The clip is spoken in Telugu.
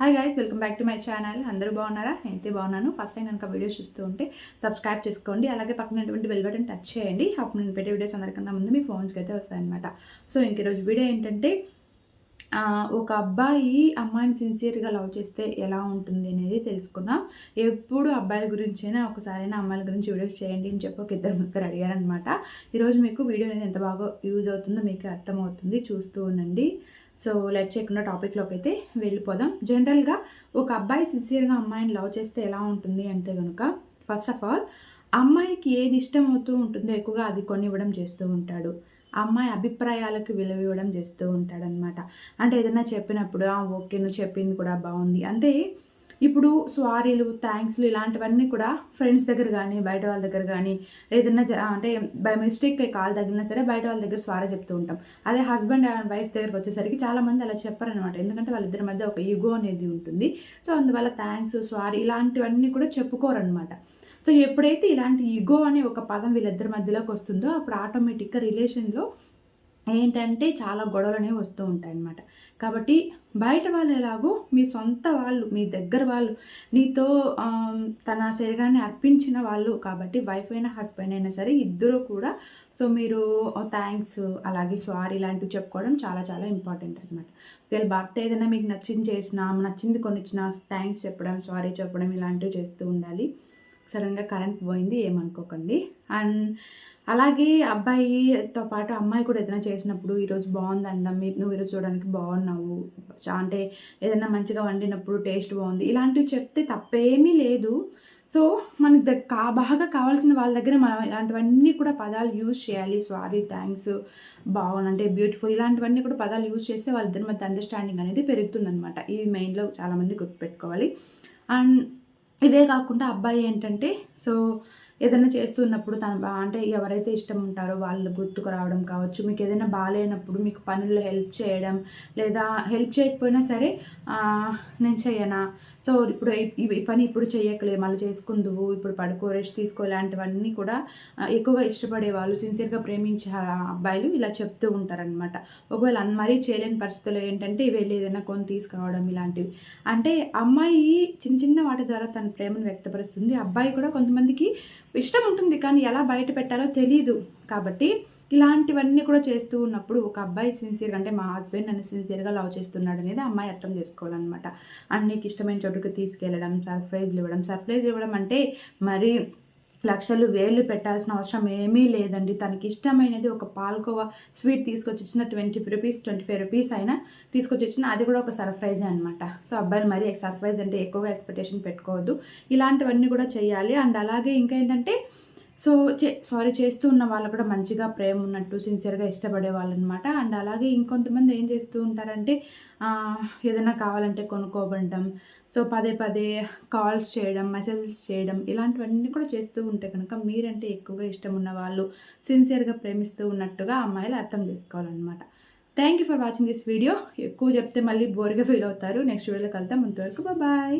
Hi guys welcome back to my channel అందరూ బాగున్నారా? నేనైతే బాగున్నాను. ఫస్ట్ టైం కనుక వీడియోస్ చూస్తూ ఉంటే సబ్స్క్రైబ్ చేసుకోండి. అలాగే పక్కనటువంటి బెల్ బటన్ టచ్ చేయండి. అప్పుడు నేను పెట్టే వీడియోస్ అందరికన్నా ముందు మీ ఫోన్స్కి అయితే వస్తాయన్నమాట. సో ఇంక ఈరోజు వీడియో ఏంటంటే ఒక అబ్బాయి అమ్మాయిని సిన్సియర్గా లవ్ చేస్తే ఎలా ఉంటుంది అనేది తెలుసుకున్నాం ఎప్పుడు అబ్బాయిల గురించైనా ఒకసారైనా అమ్మాయిల గురించి వీడియోస్ చేయండి అని చెప్పి ఒక ఇద్దరు ముగ్గురు అడిగారనమాట ఈరోజు మీకు వీడియో అనేది ఎంత బాగా యూజ్ అవుతుందో మీకు అర్థమవుతుంది. చూస్తూ ఉండండి. సో లెట్ చేయకుండా టాపిక్లోకి అయితే వెళ్ళిపోదాం. జనరల్గా ఒక అబ్బాయి సిన్సియర్గా అమ్మాయిని లవ్ చేస్తే ఎలా ఉంటుంది అంటే కనుక ఫస్ట్ ఆఫ్ ఆల్ అమ్మాయికి ఏది ఇష్టం అవుతూ ఉంటుందో ఎక్కువగా అది కొనివ్వడం చేస్తూ ఉంటాడు. అమ్మాయి అభిప్రాయాలకు విలువ ఇవ్వడం చేస్తూ ఉంటాడనమాట అంటే ఏదైనా చెప్పినప్పుడు "ఆ, ఓకే నువ్వు చెప్పింది కూడా బాగుంది. అంటే ఇప్పుడు సారీలు థ్యాంక్స్లు ఇలాంటివన్నీ కూడా ఫ్రెండ్స్ దగ్గర కానీ బయట వాళ్ళ దగ్గర కానీ ఏదైనా జ- అంటే బై మిస్టేక్ కాల్ తగిలినా సరే బయట వాళ్ళ దగ్గర స్వారీ చెప్తూ ఉంటాం. అదే హస్బెండ్ అండ్ వైఫ్ దగ్గరకు వచ్చేసరికి చాలామంది అలా చెప్పారనమాట ఎందుకంటే వాళ్ళిద్దరి మధ్య ఒక ఈగో అనేది ఉంటుంది. సో అందువల్ల థ్యాంక్స్ సారీ ఇలాంటివన్నీ కూడా చెప్పుకోరనమాట సో ఎప్పుడైతే ఇలాంటి ఈగో అనే ఒక పదం వీళ్ళిద్దరి మధ్యలోకి వస్తుందో అప్పుడు ఆటోమేటిక్గా రిలేషన్లో ఏంటంటే చాలా గొడవలు అనేవి వస్తూ ఉంటాయి అన్నమాట కాబట్టి బయట వాళ్ళు ఎలాగో మీ సొంత వాళ్ళు మీ దగ్గర వాళ్ళు నీతో తన శరీరాన్ని అర్పించిన వాళ్ళు కాబట్టి వైఫ్ అయినా హస్బెండ్ అయినా సరే ఇద్దరు కూడా. సో మీరు థ్యాంక్స్ అలాగే సారీ ఇలాంటివి చెప్పుకోవడం చాలా చాలా ఇంపార్టెంట్ అనమాట ఒకవేళ భర్త ఏదైనా మీకు నచ్చింది చేసినా నచ్చింది కొనిచ్చినా థ్యాంక్స్ చెప్పడం సారీ చెప్పడం ఇలాంటివి చేస్తూ ఉండాలి. సడన్గా కరెంట్ పోయింది ఏమనుకోకండి. అండ్ అలాగే అబ్బాయితో పాటు అమ్మాయి కూడా ఏదైనా చేసినప్పుడు ఈరోజు బాగుందంట మీరు నువ్వు ఈరోజు చూడడానికి బాగున్నావు చా- అంటే ఏదైనా మంచిగా వండినప్పుడు టేస్ట్ బాగుంది ఇలాంటివి చెప్తే తప్పేమీ లేదు. సో మనకి దగ్గ కా బాగా కావాల్సిన వాళ్ళ దగ్గర మనం ఇలాంటివన్నీ కూడా పదాలు యూజ్ చేయాలి. సారీ థ్యాంక్స్ బాగుందంటే బ్యూటిఫుల్ ఇలాంటివన్నీ కూడా పదాలు యూజ్ చేస్తే వాళ్ళిద్దరి మధ్య అండర్స్టాండింగ్ అనేది పెరుగుతుందన్నమాట. ఇది మెయిన్లో చాలామంది గుర్తుపెట్టుకోవాలి. అండ్ ఇవే కాకుండా అబ్బాయి ఏంటంటే సో ఏదైనా చేస్తున్నప్పుడు తన అంటే ఎవరైతే ఇష్టం ఉంటారో వాళ్ళు గుర్తుకు రావడం కావచ్చు. మీకు ఏదైనా బాగాలేనప్పుడు మీకు పనుల్లో హెల్ప్ చేయడం లేదా హెల్ప్ చేయకపోయినా సరే నేను చెయ్యనా సో ఇప్పుడు ఈ- పని ఇప్పుడు చేయకలే మళ్ళీ చేసుకుందువు ఇప్పుడు పడుకో రెస్ట్ తీసుకో ఇలాంటివన్నీ కూడా ఎక్కువగా ఇష్టపడే వాళ్ళు సిన్సియర్గా ప్రేమించే అబ్బాయిలు ఇలా చెప్తూ ఉంటారనమాట ఒకవేళ అన్- మరీ చేయలేని పరిస్థితుల్లో ఏంటంటే వెళ్ళి ఏదైనా కొని తీసుకురావడం ఇలాంటివి. అంటే అమ్మాయి చిన్న చిన్న వాటి ద్వారా తన ప్రేమను వ్యక్తపరుస్తుంది. అబ్బాయి కూడా కొంతమందికి ఇష్టం ఉంటుంది కానీ ఎలా బయట పెట్టాలో తెలియదు కాబట్టి ఇలాంటివన్నీ కూడా చేస్తూ ఉన్నప్పుడు ఒక అబ్బాయి సిన్సియర్గా అంటే మా హస్బెండ్ నన్ను సిన్సియర్గా లవ్ చేస్తున్నాడు అనేది అమ్మాయి అర్థం చేసుకోవాలన్నమాట. అన్నికి ఇష్టమైన చోటుకు తీసుకెళ్ళడం సర్ప్రైజ్లు ఇవ్వడం. సర్ప్రైజ్ ఇవ్వడం అంటే మరి లక్షలు వేలు పెట్టాల్సిన అవసరం ఏమీ లేదండి. తనకి ఇష్టమైనది ఒక పాల్కోవా స్వీట్ తీసుకొచ్చి ఇచ్చిన twenty rupees twenty five rupees అయినా తీసుకొచ్చి ఇచ్చిన అది కూడా ఒక సర్ప్రైజే అనమాట సో అబ్బాయిలు మరి సర్ప్రైజ్ అంటే ఎక్కువగా ఎక్స్పెక్టేషన్ పెట్టుకోవద్దు. ఇలాంటివన్నీ కూడా చేయాలి. అండ్ అలాగే ఇంకా ఏంటంటే సో చే సారీ చేస్తూ ఉన్న వాళ్ళు కూడా మంచిగా ప్రేమ ఉన్నట్టు సిన్సియర్గా ఇష్టపడే వాళ్ళు అనమాట అండ్ అలాగే ఇంకొంతమంది ఏం చేస్తూ ఉంటారంటే ఏదైనా కావాలంటే కొనుక్కోబడడం సో పదే పదే కాల్స్ చేయడం మెసేజెస్ చేయడం ఇలాంటివన్నీ కూడా చేస్తూ ఉంటే కనుక మీరంటే ఎక్కువగా ఇష్టం ఉన్న వాళ్ళు సిన్సియర్గా ప్రేమిస్తూ ఉన్నట్టుగా అమ్మాయిలు అర్థం చేసుకోవాలన్నమాట. Thank you for watching this video ఎక్కువ చెప్తే మళ్ళీ బోర్గా ఫీల్ అవుతారు. నెక్స్ట్ వీడియోలో కలుద్దాం. అంతవరకు బాయ్